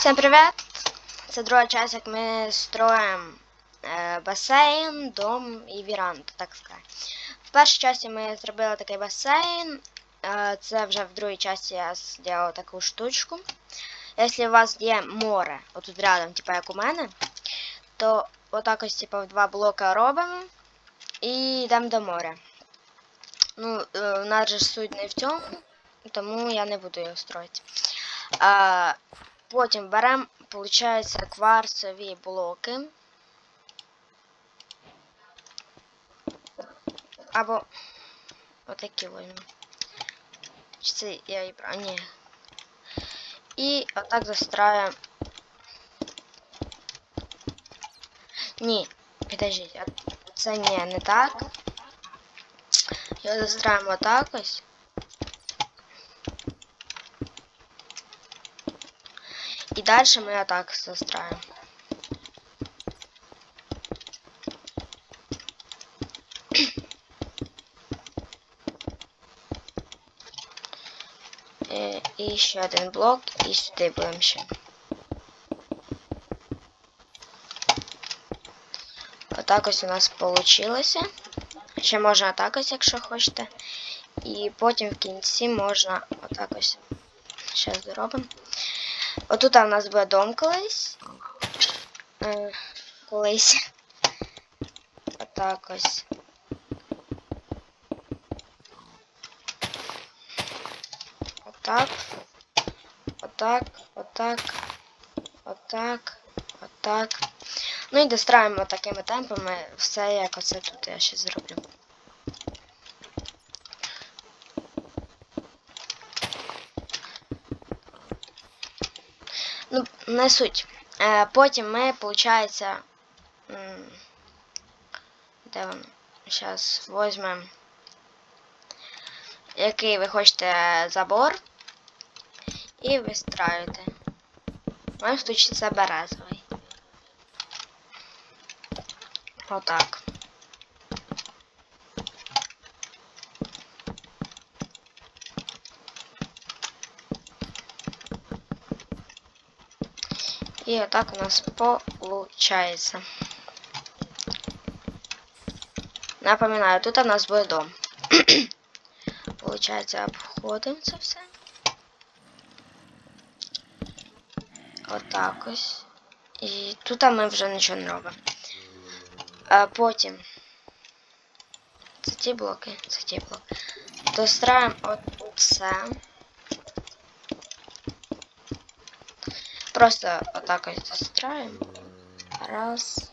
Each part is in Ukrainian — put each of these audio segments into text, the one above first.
Всем привет! Це друга часть, як ми строїмо е, басейн, дом і віранду, так сказати. В першій часті ми зробили такий басейн. Е, це вже в другій часті я зробив таку штучку. Якщо у вас є море, отут рядом, типу як у мене, то отак ось типу, в два блоки робимо і йдемо до моря. Ну, е, у нас же суть не в цьому, тому я не буду його строїти. А, Потім беремо, виходить, кварцеві блоки. Або отакі візьмемо. Чи це я і брав? Ні. І отак застраюємо. Ні, підождіть, це ні, не так. Його застраюємо отак ось. І далі ми отак застраємо. Е, І ще один блок, і сюди будемо ще. Отак ось у нас вийшло. Ще можна так ось, якщо хочете. І потім в кінці можна отак ось. Зараз зробимо. Отут у нас буде дом колись. Е, колись. Отак ось. Отак. Отак, отак, отак, отак. Ну і достраємо такими темпами все, як оце тут я ще зроблю. Ну, не суть. Е, потім ми, виходить, де воно? Зараз візьмемо, який ви хочете забор, і вистраюєте. У случаї це березовий. Отак. І отак у нас получається. Напоминаю, тут у нас буде дом. Получається, обходимо це все. Отак ось. І тут ми вже нічого не робимо. А потім. Це ті блоки, це ті блоки. Достраємо от це. Просто ось достраємо. Раз.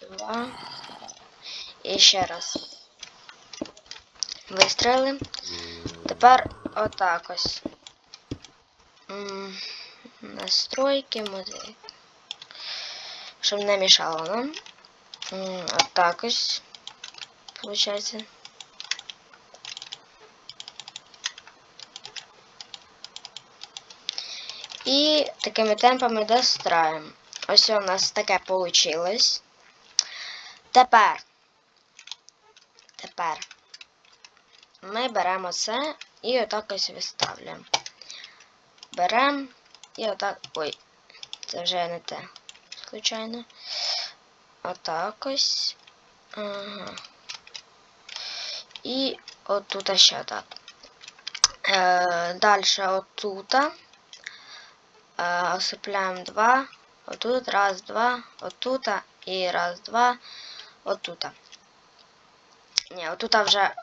Два. І ще раз. Вистрелили. Тепер отак ось. Настройки музики. Щоб не мішало нам. Отак ось. Получається. І такими темпами достраємо. Ось у нас таке вийшло. Тепер. Тепер ми беремо це і отак ось виставляємо. Беремо і отак. Ой, це вже не те, звичайно. Отак ось. Ага. І отут ще так. Е, Далі отут. Е, осипляємо два. Отут, раз, два, отут і раз, два, отут. Ні, отут вже,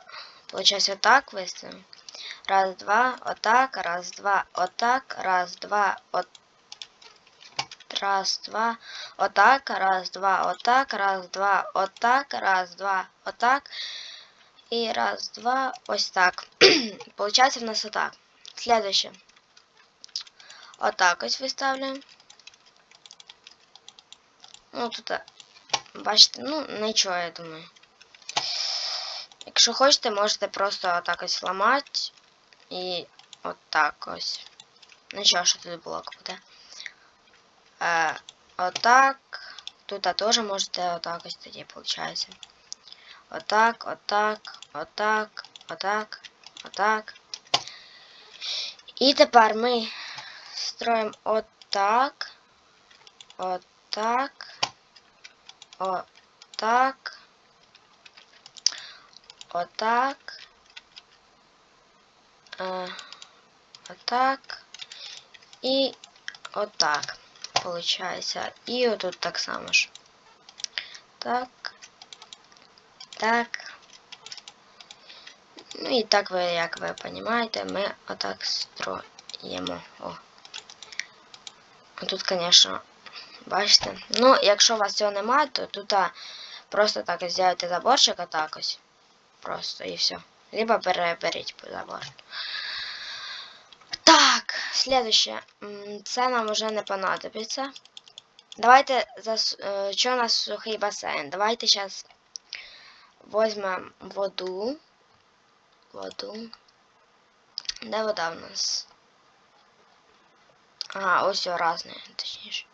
виходить, отак виставимо. Раз, два, отак, раз, два, отак, раз, два, от. Раз, два, отак, раз, два, отак, раз, два, отак, раз, два, отак. І раз, два, ось так. Получається в нас отак. Следующее. Отак ось виставляємо. Ну, тут, бачите, ну, нічого, я думаю. Якщо хочете, можете просто отак ось ламати. І отак ось. Нічого, що тут блок буде. Е, отак. Тут теж можете отак ось тоді, виходить. Отак, отак, отак, отак, отак. І тепер ми строим вот так, вот так, вот так, вот так, э, вот так и вот так получается. И вот тут так само ж. Так, так. Ну і так ви, як ви розумієте, ми отак строїмо. О. А Тут, звісно, бачите. Ну, якщо у вас цього немає, то тут а, просто так зробите заборчик ось. Просто і все. Либо переберіть забор. Так, следующее. Це нам вже не понадобиться. Давайте зас... е, Що у нас сухий басейн? Давайте зараз візьмемо воду. Воду. Де вода в нас? Ага, ось разне, точніше.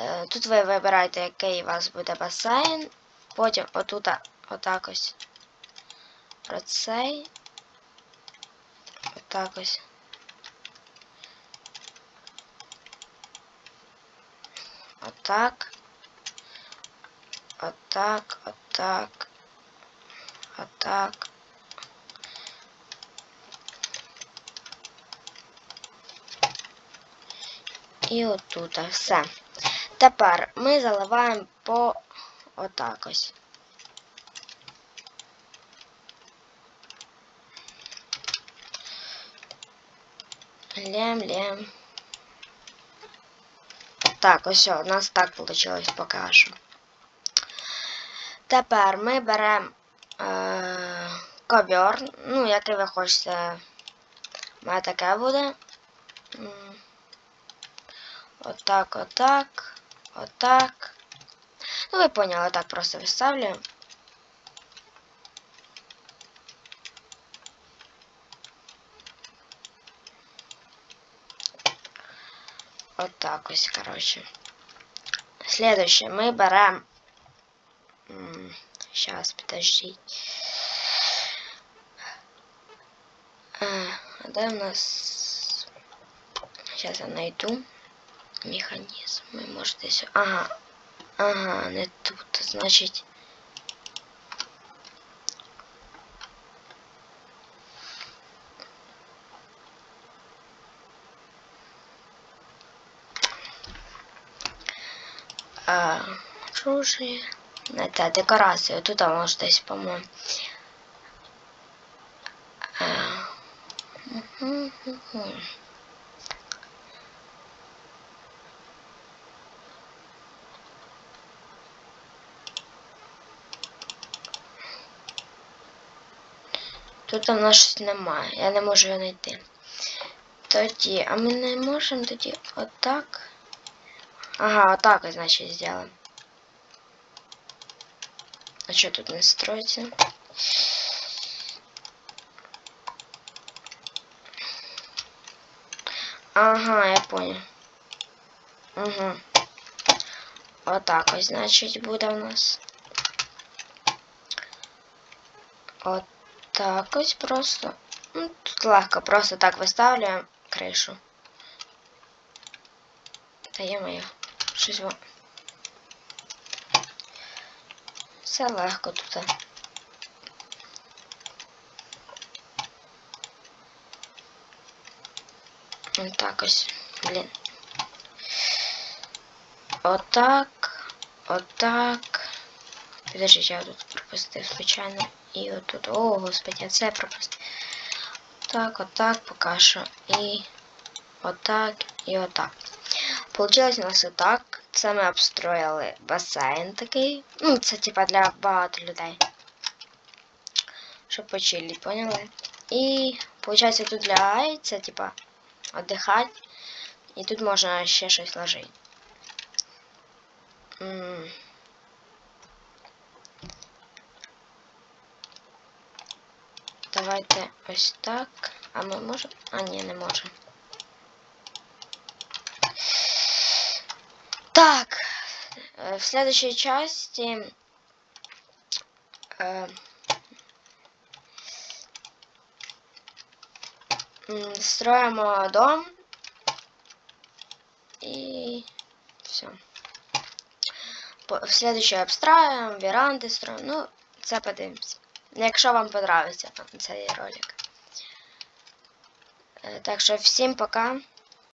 Е, Тут ви вибираєте, який у вас буде басейн. Потім отут отак ось. Про цей. Отак ось. Отак. Отак, отак. Отак. І отут все. Тепер ми заливаємо по отак ось. Лем-лем. Так, ось о, у нас так вийшло поки що. Тепер ми беремо е, ковер, ну, який ви хочете. У мене таке буде. М, Отак, отак, отак. Ну, ви поняли, так просто виставлю. Отак ось, короче. Следующее мы берем... Сейчас, подожди. А, де у нас... Сейчас я найду Механізм. Ви можете сюди. Ага. Ага, не тут. Значить. А, оружие. Это декорация. Тут может здесь, по-моему. А, угу. Тут у нас щось немає. Я не можу його знайти. Тоді, а ми не можемо тоді отак. Ага, отак, значит, сделаем. А что тут не строится? Ага, я понял. Угу. Отак ось, значить, буде у нас. Отак Ось просто. Ну, тут легко, просто так виставляємо кришу. Та є моє. Щось во. Все легко тут. Так ось, блін. Отак. Отак. Підождіть, я тут пропустив, звичайно. І отут. О, господи, це пропустив. Так, отак що. І отак, і отак. Получилось у нас отак. Це ми обстроїли басейн такий. Ну, це типа для багато людей. Щоб почили, поняли? І виходить тут лягає, це типа отдихати. І тут можна ще щось ложити. М. Давайте ось так. А ми можемо? А, ні, не можемо. Так, э, в следующей части э, м, строим э, дом И все. В следующее обстраиваем, веранди строим. Ну, це подивимось. Якщо вам подобається цей ролик. Е, Так що всім пока.